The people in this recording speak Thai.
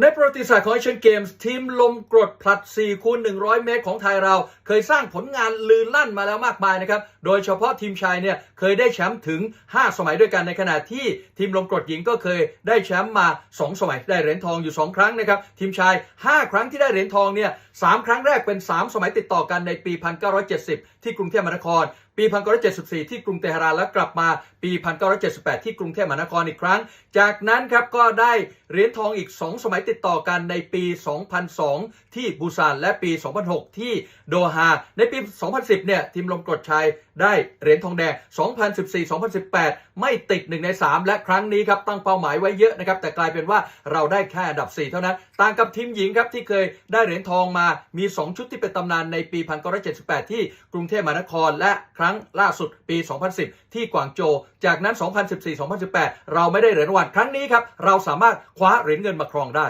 ในประวัติศาสตร์ของเอเชียนเกมส์ทีมลมกรดผลัด 4 คูณ 100 เมตรของไทยเรา เคยสร้างผลงานลือลั่นมาแล้วมากมายนะครับ โดยเฉพาะทีมชายเนี่ยเคยได้แชมป์ถึง 5 สมัยด้วยกันในขณะที่ทีมลมกรดหญิงก็เคยได้แชมป์มา 2 สมัยได้เหรียญทองอยู่ 2 ครั้งนะครับ ทีมชาย 5 ครั้งที่ได้เหรียญทองเนี่ยสครั้งแรกเป็น 3 สมัยติดต่อกันในปี 1970 ที่กรุงเทพมหานครปี1974 ที่กรุงเตหะรานและกลับมาปี 1978 ที่กรุงเทพมหานครอีกครั้ง จากนั้นครับก็ได้เหรียญทองอีก 2 สมัยติดต่อกันในปี 2002 ที่บูซานและปี 2006 ที่โดฮา ในปี 2010 เนี่ยทีมลมกรดชัยได้เหรียญทองแดง 2014-2018 ไม่ติด 1 ใน 3 และครั้งนี้ครับตั้งเป้าหมายไว้เยอะนะครับแต่กลายเป็นว่าเราได้แค่อันดับ 4 เท่านั้น ต่างกับทีมหญิงครับที่เคยได้เหรียญทองมามี 2 ชุดที่เป็นตำนานในปี 1978 ที่กรุงเทพมหานคร และครั้งล่าสุดปี 2010 ที่กวางโจวจากนั้น 2014-2018 เราไม่ได้เหรียญรางวัลครั้งนี้ครับเราสามารถคว้าเหรียญเงินมาครองได้